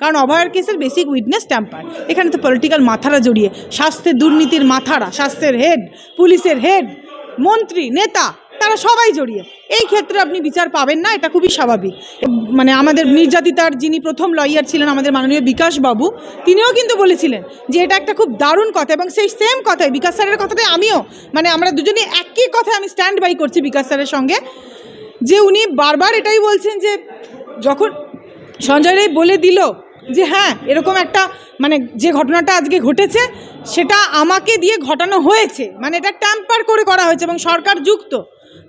কারণ অভয়ার কেসের বেসিক উইটনেস ট্যাম্পার এখানে তো পলিটিক্যাল মাথারা জড়িয়ে, স্বাস্থ্যের দুর্নীতির মাথারা, স্বাস্থ্যের হেড পুলিশের হেড মন্ত্রী, নেতা, তারা সবাই জড়িয়ে। এই ক্ষেত্রে আপনি বিচার পাবেন না, এটা খুবই স্বাভাবিক। মানে আমাদের নির্যাতিতার যিনি প্রথম লয়ার ছিলেন আমাদের মাননীয় বিকাশ বাবু, তিনিও কিন্তু বলেছিলেন যে এটা একটা খুব দারুণ কথা এবং সেই সেম কথাই, বিকাশ স্যারের কথাটাই আমিও মানে আমরা দুজনেই একই কথায় আমি স্ট্যান্ড বাই করছি বিকাশ স্যারের সঙ্গে, যে উনি বারবার এটাই বলছেন যে যখন সঞ্জয় রায় বলে দিল যে হ্যাঁ এরকম একটা মানে যে ঘটনাটা আজকে ঘটেছে, সেটা আমাকে দিয়ে ঘটানো হয়েছে। মানে এটা ট্যাম্পার করে করা হয়েছে এবং সরকার যুক্ত।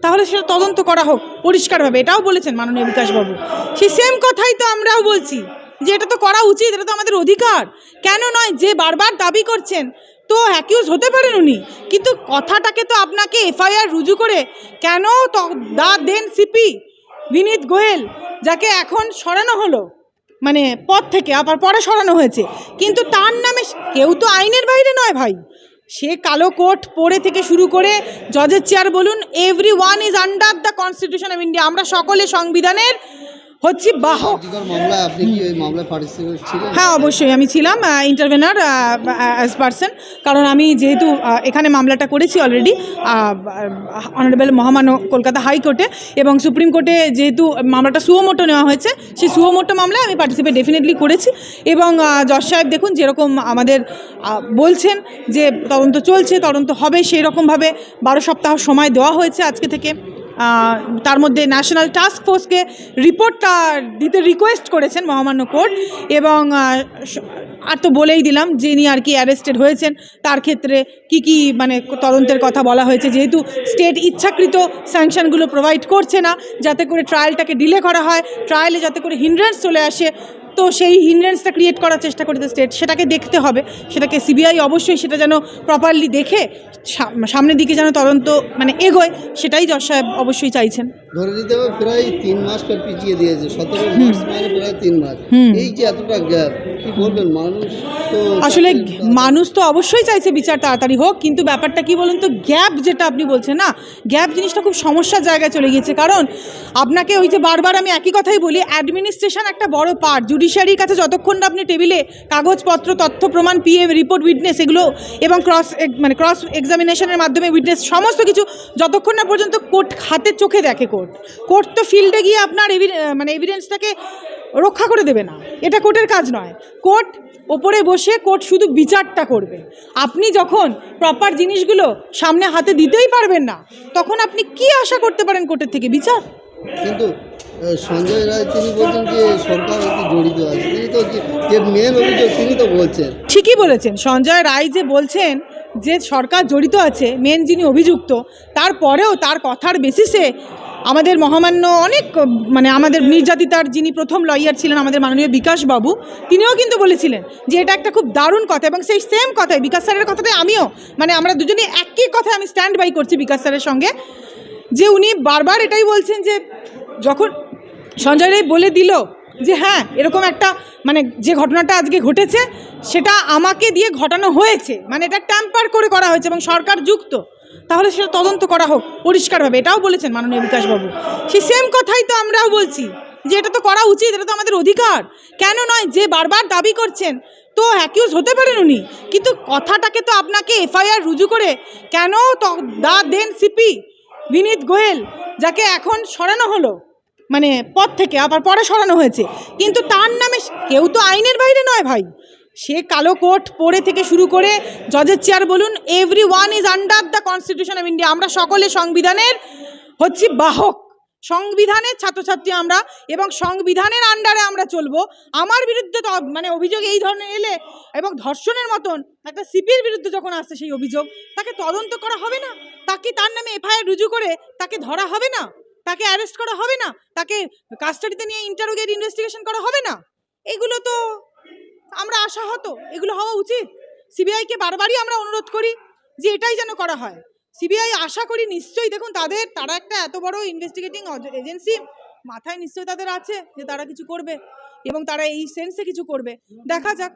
তাহলে সেটা তদন্ত করা হোক, পরিষ্কারভাবে। এটাও বলেছেন মাননীয় বিকাশবাবু। সেই সেম কথাই তো আমরাও বলছি, যে এটা তো করা উচিত, এটা তো আমাদের অধিকার। কেন নয়, যে বারবার দাবি করছেন, তো অ্যাকিউজ হতে পারেন উনি। কিন্তু কথাটাকে তো আপনাকে এফআইআর রুজু করে কেন দা, দেন সিপি বিনীত গোয়েল, যাকে এখন সরানো হলো? মানে পথ থেকে, আবার পরে সরানো হয়েছে। কিন্তু তার নামে কেউ তো আইনের বাইরে নয় ভাই। সে কালো কোট পরে থেকে শুরু করে, জজের চেয়ার বলুন everyone is under the constitution of India আমরা সকলে সংবিধানের হচ্ছি বাহক হ্যাঁ অবশ্যই আমি ছিলাম ইন্টারভেনার অ্যাজ পার্সন কারণ আমি যেহেতু এখানে মামলাটা করেছি অলরেডি অনারেবল মহামান্য কলকাতা হাইকোর্টে এবং সুপ্রিম কোর্টে যেহেতু মামলাটা সুয়োমোটো নেওয়া হয়েছে সেই সুয়োমোটো মামলায় আমি পার্টিসিপেট ডেফিনেটলি করেছি। এবং জজ সাহেব দেখুন যেরকম আমাদের বলছেন যে তদন্ত চলছে তদন্ত হবে সেই রকমভাবে বারো সপ্তাহ সময় দেওয়া হয়েছে আজকে থেকে। তার মধ্যে ন্যাশনাল টাস্ক ফোর্সকে রিপোর্টটা দিতে রিকোয়েস্ট করেছেন মহামান্য কোর্ট এবং আর তো বলেই দিলাম যিনি আর কি অ্যারেস্টেড হয়েছেন, তার ক্ষেত্রে কি কি মানে তদন্তের কথা বলা হয়েছে। যেহেতু স্টেট ইচ্ছাকৃত স্যাংশনগুলো প্রোভাইড করছে না, যাতে করে ট্রায়ালটাকে ডিলে করা হয় ট্রায়ালে যাতে করে হিন্ড্রেন্স চলে আসে তো সেই হিন্ড্রেন্সটা ক্রিয়েট করার চেষ্টা করেছে স্টেট সেটাকে দেখতে হবে। সেটাকে সিবিআই অবশ্যই সেটা যেন প্রপারলি দেখে সামনের দিকে যেন তদন্ত মানে এগোয়, সেটাই জজ সাহেব অবশ্যই চাইছেন। ধরে নিতে হবে প্রায় তিন মাস পর পিছিয়ে দিয়েছে। সতেরো মার্চ মানে প্রায় তিন মাস। এই যে এতটা গ্যাপ কি বলবেন? মানুষ তো আসলে মানুষ তো অবশ্যই চাইছে বিচার তাড়াতাড়ি হোক কিন্তু ব্যাপারটা কি বলুন তো? গ্যাপ যেটা আপনি বলছেন না গ্যাপ জিনিসটা খুব সমস্যার জায়গায় চলে গিয়েছে। কারণ আপনাকে ওই যে বারবার আমি একই কথাই বলি অ্যাডমিনিস্ট্রেশন একটা বড় পার্ট জুডিশিয়ারির কাছে যতক্ষণ না আপনি টেবিলে কাগজপত্র তথ্য প্রমাণ পিএ রিপোর্ট উইটনেস এগুলো এবং ক্রস মানে ক্রস এক্সামিনেশনের মাধ্যমে উইটনেস সমস্ত কিছু যতক্ষণ না পর্যন্ত কোর্ট হাতে চোখে দেখে কোর্ট। কোর্ট। কোর্ট তো ফিল্ডে গিয়ে আপনার মানে এভিডেন্সটাকে রক্ষা করে দেবে না। এটা কোর্টের কাজ নয়। কোর্ট ওপরে বসে কোর্ট শুধু বিচারটা করবে। আপনি যখন প্রপার জিনিসগুলো সামনে হাতে দিতেই পারবেন না তখন আপনি কি আশা করতে পারেন কোর্টের থেকে? বিচার? কিন্তু সঞ্জয় রায় তিনি বলছেন যে সরকার জড়িত আছে। তিনি তো যে মেন অভিযোগ তিনি তো বলছেন। ঠিকই বলেছেন। সঞ্জয় রায় যে বলছেন যে সরকার জড়িত আছে মেন যিনি অভিযুক্ত তারপরেও তার কথার বেসিসে আমাদের মহামান্য অনেক মানে আমাদের নির্যাতিতার যিনি প্রথম লয়ার ছিলেন আমাদের মাননীয় বিকাশ বাবু, তিনিও কিন্তু বলেছিলেন যে এটা একটা খুব দারুণ কথা এবং সেই সেম কথাই, বিকাশ স্যারের কথাটাই আমিও মানে আমরা দুজনে একই কথায় আমি স্ট্যান্ড বাই করছি বিকাশ স্যারের সঙ্গে, যে উনি বারবার এটাই বলছেন যে যখন সঞ্জয় রায় বলে দিল যে হ্যাঁ এরকম একটা মানে যে ঘটনাটা আজকে ঘটেছে, সেটা আমাকে দিয়ে ঘটানো হয়েছে। মানে এটা ট্যাম্পার করে করা হয়েছে এবং সরকার যুক্ত। তাহলে সেটা তদন্ত করা হোক, পরিষ্কারভাবে। এটাও বলেছেন মাননীয় বিকাশবাবু। সেই সেম কথাই তো আমরাও বলছি, যে এটা তো করা উচিত, এটা তো আমাদের অধিকার। কেন নয়, যে বারবার দাবি করছেন, তো অ্যাকিউজ হতে পারেন উনি। কিন্তু কথাটাকে তো আপনাকে এফআইআর রুজু করে কেন দা দেন সিপি, বিনীত গোয়েল, যাকে এখন সরানো হলো? মানে পদ থেকে, আবার পরে সরানো হয়েছে। কিন্তু তার নামে কেউ তো আইনের বাইরে নয় ভাই। সে কালো কোট পরে থেকে শুরু করে, জজের চেয়ার বলুন everyone is under the constitution of India আমরা সকলে সংবিধানের হচ্ছি বাহক। সংবিধানের ছাত্রছাত্রী আমরা এবং সংবিধানের আন্ডারে আমরা চলবো। আমার বিরুদ্ধে তো মানে অভিযোগ এই ধরনের এলে এবং ধর্ষণের মতন একটা সিপির বিরুদ্ধে যখন আসছে সেই অভিযোগ, তাকে তদন্ত করা হবে না? তাকে তার নামে এফআইআর রুজু করে তাকে ধরা হবে না? তাকে অ্যারেস্ট করা হবে না? তাকে কাস্টাডিতে নিয়ে ইন্টারোগেট ইনভেস্টিগেশন করা হবে না? এগুলো তো আমরা আশাহত। এগুলো হওয়া উচিত। সিবিআইকে বারবারই আমরা অনুরোধ করি যে এটাই যেন করা হয়। সিবিআই আশা করি নিশ্চয়ই, দেখুন, তাদের, তারা একটা এত বড় ইনভেস্টিগেটিং এজেন্সি মাথায় নিশ্চয়ই তাদের আছে যে তারা কিছু করবে এবং তারা এই সেন্সে কিছু করবে। দেখা যাক।